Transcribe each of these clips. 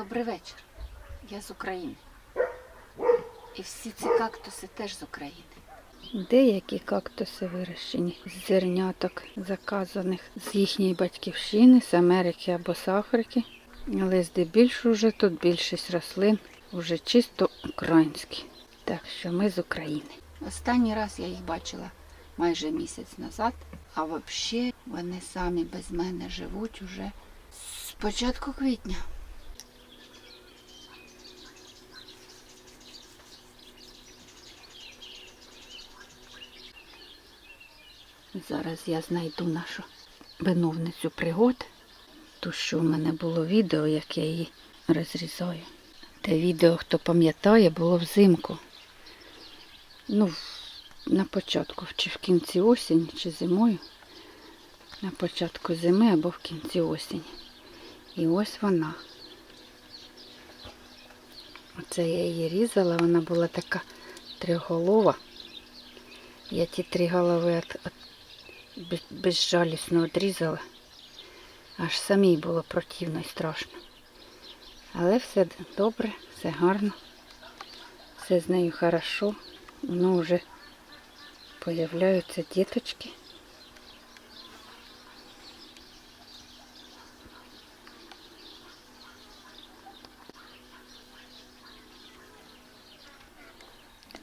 Добрий вечір. Я з України. І всі ці кактуси теж з України. Деякі кактуси вирощені з зерняток, заказаних з їхньої батьківщини, з Америки або з Африки. Але здебільшого вже тут більшість рослин вже чисто українські. Так що ми з України. Останній раз я їх бачила майже місяць назад, а взагалі вони самі без мене живуть уже з початку квітня. Зараз я знайду нашу виновницю пригод. Ту, що в мене було відео, як я її розрізаю. Те відео, хто пам'ятає, було взимку. Ну, на початку, чи в кінці осені, чи зимою. На початку зими або в кінці осені. І ось вона. Оце я її різала, вона була така триголова. Я ті три голови безжалісно відрізала. Аж самій було противно і страшно. Але все добре, все гарно, все з нею хорошо. Ну, вже появляються діточки.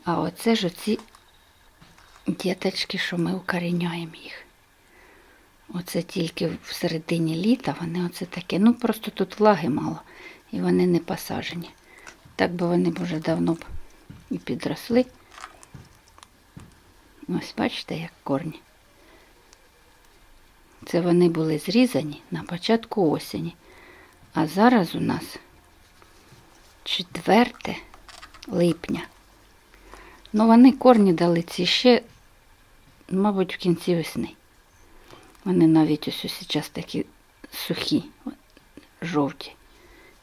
А оце ж оці діточки, що ми укоріняємо їх. Оце тільки в середині літа вони оце таке. Ну просто тут влаги мало і вони не посаджені. Так би вони вже давно б і підросли. Ось бачите, як корні. Це вони були зрізані на початку осені. А зараз у нас 4 липня. Ну, вони корні дали ці ще, мабуть, в кінці весни. Вони навіть ось ось зараз такі сухі, жовті.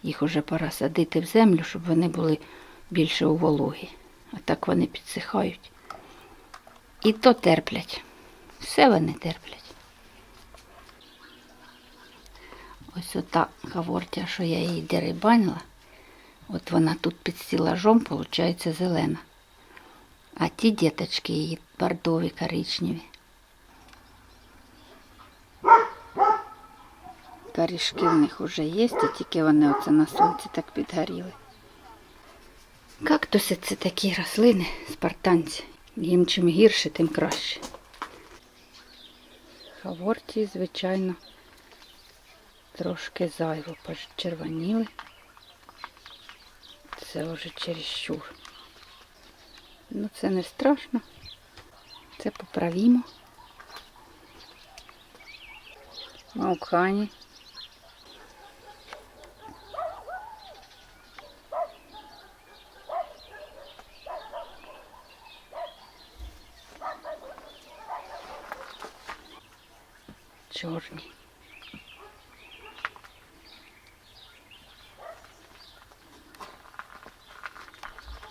Їх уже пора садити в землю, щоб вони були більше у вологі. А так вони підсихають. І то терплять. Все вони терплять. Ось ота гавортя, що я її дерибанила, от вона тут під стілажом, виходить, зелена. А ті діточки її бордові, коричневі. Корішки в них вже є, і тільки вони оце на сонці так підгоріли. Кактуси це такі рослини, спартанці. Їм чим гірше, тим краще. Хаворті, звичайно, трошки зайво почервоніли. Це вже чересчур. Ну, це не страшно. Це поправімо. Маукхані. Чорні.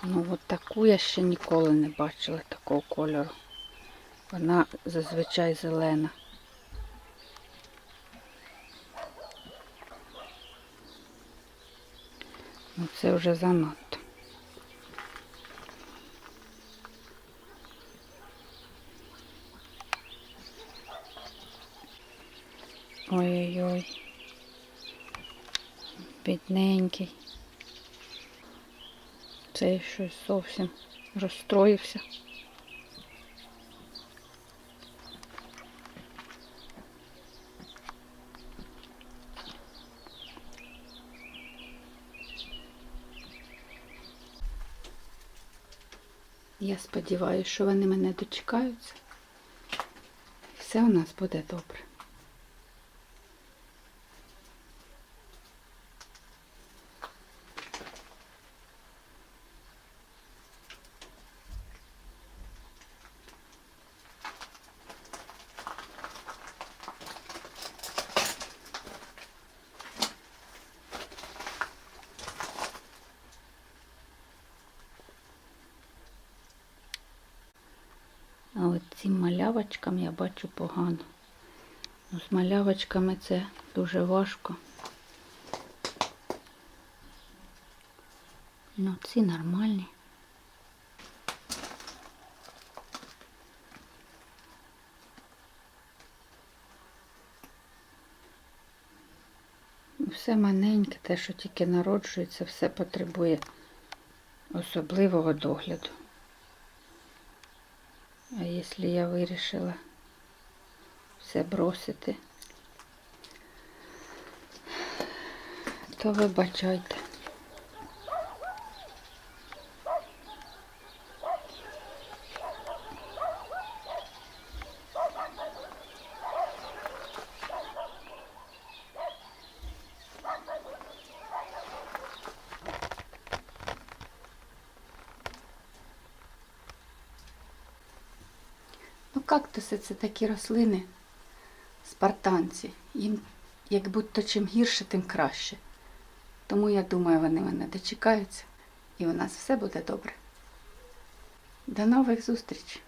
Ну, от таку я ще ніколи не бачила такого кольору. Вона зазвичай зелена. Ну, це вже занадто. Ой-ой-ой. Бідненький. Цей щось зовсім розстроївся. Я сподіваюся, що вони мене дочекаються. Все у нас буде добре. А от цим малявочкам я бачу погано. Ну, з малявочками це дуже важко. Ну, ці нормальні. Все маленьке, те, що тільки народжується, все потребує особливого догляду. А якщо я вирішила все бросити, то вибачайте. Ну, кактуси це такі рослини, спартанці. Їм як будто чим гірше, тим краще. Тому я думаю, вони мене дочекаються, і у нас все буде добре. До нових зустрічей!